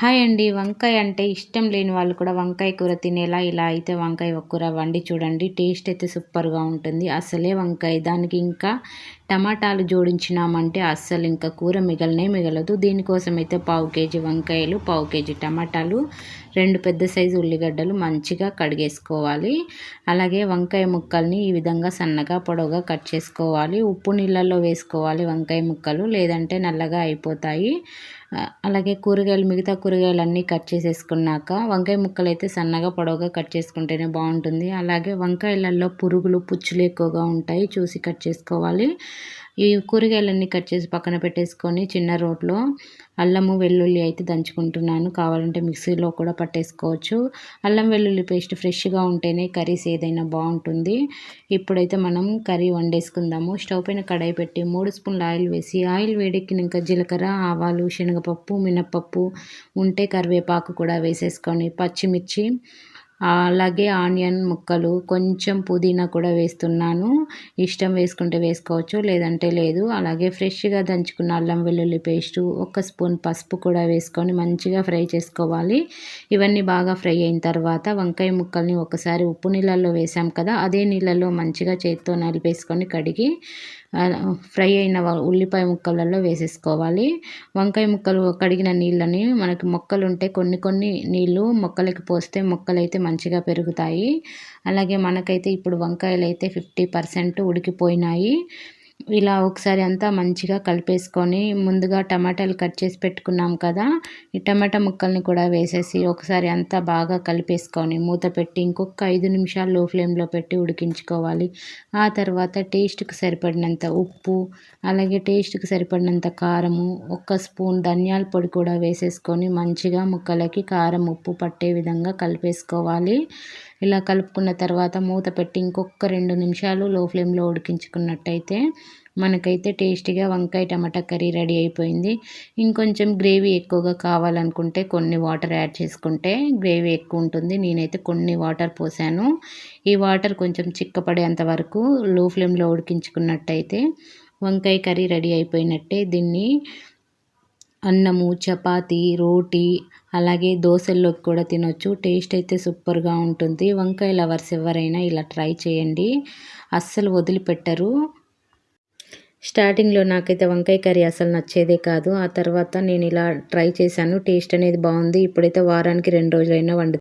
Hi అండి. వంకాయ అంటే ఇష్టం లేని వాళ్ళు కూడా వంకాయ కూర తినేలా ఇలా అయితే వంకాయ కూర వండి చూడండి. టేస్ట్ అయితే సూపర్గా ఉంటుంది. అసలే వంకాయ. దానికి ఇంకా టమాటాలు జోడించినామంటే అస్సలు ఇంకా కూర మిగలనే మిగలదు. దీనికోసం అయితే పావు కేజీ వంకాయలు పావు కేజీ టమాటాలు రెండు పెద్ద సైజు ఉల్లిగడ్డలు మంచిగా కడిగేసుకోవాలి. అలాగే వంకాయ ముక్కల్ని ఈ విధంగా సన్నగా పొడవుగా కట్ చేసుకోవాలి. ఉప్పు నీళ్ళల్లో వేసుకోవాలి వంకాయ ముక్కలు. లేదంటే నల్లగా అయిపోతాయి. అలాగే కూరగాయలు మిగతా కూరగాయలు అన్నీ కట్ చేసేసుకున్నాక వంకాయ ముక్కలు అయితే సన్నగా పొడవుగా కట్ చేసుకుంటేనే బాగుంటుంది. అలాగే వంకాయలలో పురుగులు పుచ్చులు ఎక్కువగా ఉంటాయి. చూసి కట్ చేసుకోవాలి. ఈ కూరగాయలన్నీ కట్ చేసి పక్కన పెట్టేసుకొని చిన్న రోట్లో అల్లము వెల్లుల్లి అయితే దంచుకుంటున్నాను. కావాలంటే మిక్సీలో కూడా పట్టేసుకోవచ్చు. అల్లం వెల్లుల్లి పేస్ట్ ఫ్రెష్గా ఉంటేనే కర్రీస్ ఏదైనా బాగుంటుంది. ఇప్పుడైతే మనం కర్రీ వండేసుకుందాము. స్టవ్ పైన కడాయి పెట్టి మూడు స్పూన్ల ఆయిల్ వేసి ఆయిల్ వేడెక్కినాక జీలకర్ర ఆవాలు శనగపప్పు మినప్పప్పు ఉంటే కరివేపాకు కూడా వేసేసుకొని పచ్చిమిర్చి అలాగే ఆనియన్ ముక్కలు కొంచెం పుదీనా కూడా వేస్తున్నాను. ఇష్టం వేసుకుంటే వేసుకోవచ్చు లేదంటే లేదు. అలాగే ఫ్రెష్గా దంచుకున్న అల్లం వెల్లుల్లి పేస్టు ఒక స్పూన్ పసుపు కూడా వేసుకొని మంచిగా ఫ్రై చేసుకోవాలి. ఇవన్నీ బాగా ఫ్రై అయిన తర్వాత వంకాయ ముక్కల్ని ఒకసారి ఉప్పు నీళ్ళల్లో వేసాం కదా అదే నీళ్ళల్లో మంచిగా చేతితో నలిపేసుకొని కడిగి ఫ్రై అయిన ఉల్లిపాయ ముక్కలలో వేసేసుకోవాలి. వంకాయ ముక్కలు కడిగిన నీళ్ళని మనకి మొక్కలు ఉంటే కొన్ని కొన్ని నీళ్ళు మొక్కలకి పోస్తే మొక్కలైతే మంచిగా పెరుగుతాయి. అలాగే మనకైతే ఇప్పుడు వంకాయలు అయితే ఫిఫ్టీ పర్సెంట్ ఉడికిపోయినాయి. ఇలా ఒకసారి అంతా మంచిగా కలిపేసుకొని ముందుగా టమాటాలు కట్ చేసి పెట్టుకున్నాం కదా ఈ టమాటా ముక్కల్ని కూడా వేసేసి ఒకసారి అంతా బాగా కలిపేసుకొని మూత పెట్టి ఇంకొక ఐదు నిమిషాలు లో ఫ్లేమ్లో పెట్టి ఉడికించుకోవాలి. ఆ తర్వాత టేస్ట్కి సరిపడినంత ఉప్పు అలాగే టేస్ట్కి సరిపడినంత కారము ఒక స్పూన్ ధనియాల పొడి కూడా వేసేసుకొని మంచిగా ముక్కలకి కారం ఉప్పు పట్టే విధంగా కలిపేసుకోవాలి. ఇలా కలుపుకున్న తర్వాత మూత పెట్టి ఇంకొక రెండు నిమిషాలు లో ఫ్లేమ్లో ఉడికించుకున్నట్టయితే మనకైతే టేస్టీగా వంకాయ టమాటా కర్రీ రెడీ అయిపోయింది. ఇంకొంచెం గ్రేవీ ఎక్కువగా కావాలనుకుంటే కొన్ని వాటర్ యాడ్ చేసుకుంటే గ్రేవీ ఎక్కువ ఉంటుంది. నేనైతే కొన్ని వాటర్ పోసాను. ఈ వాటర్ కొంచెం చిక్కపడేంత వరకు లో ఫ్లేమ్లో ఉడికించుకున్నట్టయితే వంకాయ కర్రీ రెడీ అయిపోయినట్టే దీన్ని అన్నము చపాతి రోటీ అలాగే దోశల్లోకి కూడా తినొచ్చు. టేస్ట్ అయితే సూపర్గా ఉంటుంది. వంకాయ లవర్స్ ఎవరైనా ఇలా ట్రై చేయండి. అస్సలు వదిలిపెట్టరు. స్టార్టింగ్లో నాకైతే వంకాయ కర్రీ అసలు నచ్చేదే కాదు. ఆ తర్వాత నేను ఇలా ట్రై చేశాను. టేస్ట్ అనేది బాగుంది. ఇప్పుడైతే వారానికి రెండు రోజులైనా వండు